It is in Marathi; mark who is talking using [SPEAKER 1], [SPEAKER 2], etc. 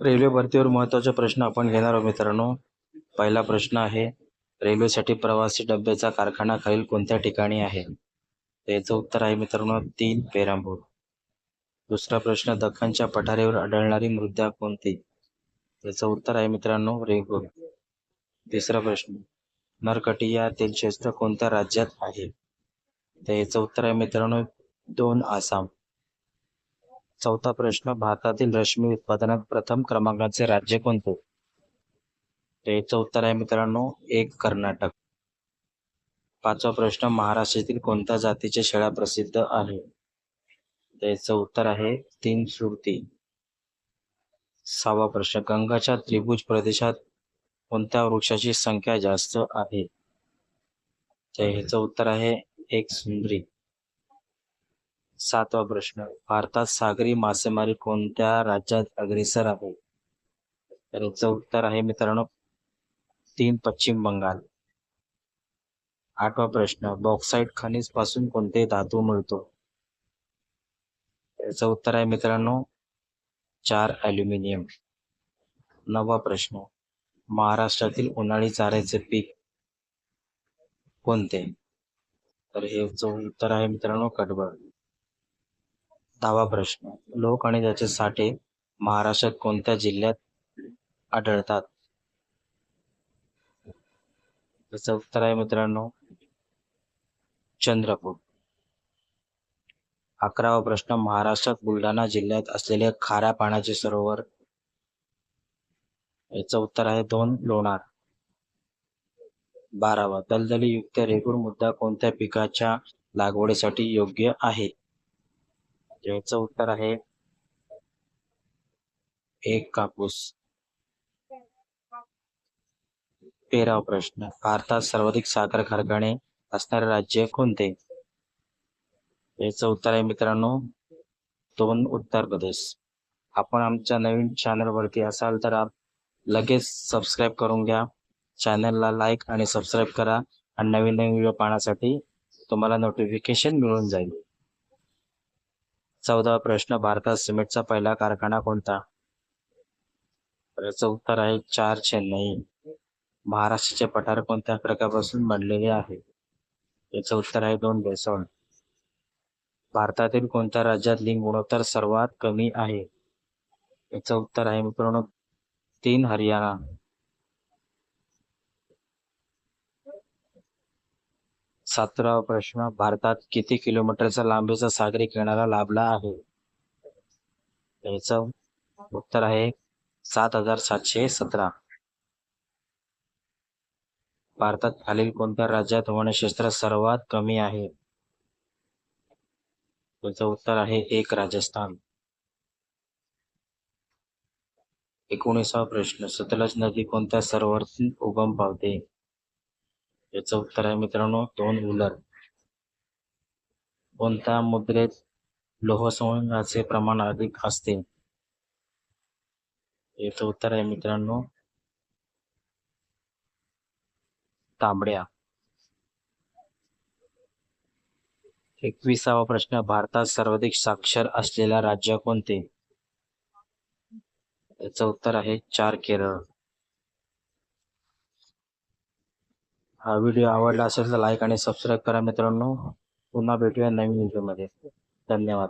[SPEAKER 1] रेल्वे भरतीवर महत्त्वाचे प्रश्न आपण घेणार आहोत मित्रांनो. पहिला प्रश्न आहे रेल्वेसाठी प्रवासी डब्याचा कारखाना खालील कोणत्या ठिकाणी आहे? याचं उत्तर आहे मित्रांनो तीन पेरांबूर दुसरा प्रश्न दख्खनच्या पठारीवर आढळणारी मृदा कोणती? याचं उत्तर आहे मित्रांनो रेगूर तिसरा प्रश्न नरकटिया क्षेत्र कोणत्या राज्यात आहे? तर याचं उत्तर आहे मित्रांनो दोन आसाम. चौथा प्रश्न भारतातील रश्मी उत्पादनात प्रथम क्रमांकाचे राज्य कोणते? त्याचं उत्तर आहे मित्रांनो एक कर्नाटक. पाचवा प्रश्न महाराष्ट्रातील कोणत्या जातीच्या शेळ्या प्रसिद्ध आहे? त्याचं उत्तर आहे तीन सुरती. सहावा प्रश्न गंगाच्या त्रिभुज प्रदेशात कोणत्या वृक्षाची संख्या जास्त आहे? तर ह्याचं उत्तर आहे एक सुंदरी. सातवा प्रश्न. भारतात सागरी मासेमारी कोणत्या राज्यात अग्रेसर आहे? तर याचं उत्तर आहे मित्रांनो तीन पश्चिम बंगाल. आठवा प्रश्न बॉक्साईट खनिजपासून कोणते धातू मिळतो? याचं उत्तर आहे मित्रांनो चार अल्युमिनियम नववा प्रश्न महाराष्ट्रातील उन्हाळी चाऱ्याचे पीक कोणते? तर हे उत्तर आहे मित्रांनो कडबड दहावा प्रश्न. लोक आणि त्याचे साठे महाराष्ट्रात कोणत्या जिल्ह्यात आढळतात? त्याचं उत्तर आहे मित्रांनो चंद्रपूर. अकरावा प्रश्न. महाराष्ट्रात बुलढाणा जिल्ह्यात असलेले खाऱ्या पाण्याचे सरोवर. याचं उत्तर आहे दोन लोणार. बारावा. दलदली युक्त रेगूर मुद्दा कोणत्या पिकाच्या लागवडीसाठी योग्य आहे? याचं उत्तर आहे एक कापूस. तेराव प्रश्न. भारतात सर्वाधिक साखर कारखाने असणारे राज्य कोणते? याचं उत्तर आहे मित्रांनो दोन उत्तर प्रदेश. आपण आमच्या नवीन चॅनल वरती असाल तर आप लगेच सबस्क्राईब करून घ्या. चॅनलला लाईक आणि सबस्क्राईब करा. आणि नवीन नवीन व्हिडिओ पाहण्यासाठी तुम्हाला नोटिफिकेशन मिळून जाईल. चौदा प्रश्न भारतात सिमेंटचा पहिला कारखाना कोणता? याचं उत्तर आहे चार चेन्नई. महाराष्ट्राचे पठार कोणत्या खडकापासून बनलेले आहे? याचं उत्तर आहे दोन बेसॉन भारतातील कोणत्या राज्यात लिंग गुणोत्तर सर्वात कमी आहे? याचं उत्तर आहे मित्रांनो तीन हरियाणा. सतरावा प्रश्न भारतात किती किलोमीटरचा लांबीचा सागरी किनारा लाभला आहे? याचं उत्तर आहे सात हजार सातशे सतरा. भारतात खालील कोणत्या राज्यात वनक्षेत्र सर्वात कमी आहे? त्याचं उत्तर आहे एक राजस्थान. एकोणीसावा प्रश्न सतलज नदी कोणत्या सरोवर उगम पावते? याचं उत्तर आहे मित्रांनो दोन उलर कोणत्या मुद्रेत लोहसंवाचे प्रमाण अधिक असते? याचं उत्तर आहे मित्रांनो तांबड्या. एकविसावा प्रश्न भारतात सर्वाधिक साक्षर असलेला राज्य कोणते? याचं उत्तर आहे चार केरळ. हा व्हिडिओ आवडला असेल तर लाईक आणि सबस्क्राईब करा मित्रांनो. पुन्हा भेटूया नवीन व्हिडिओमध्ये धन्यवाद.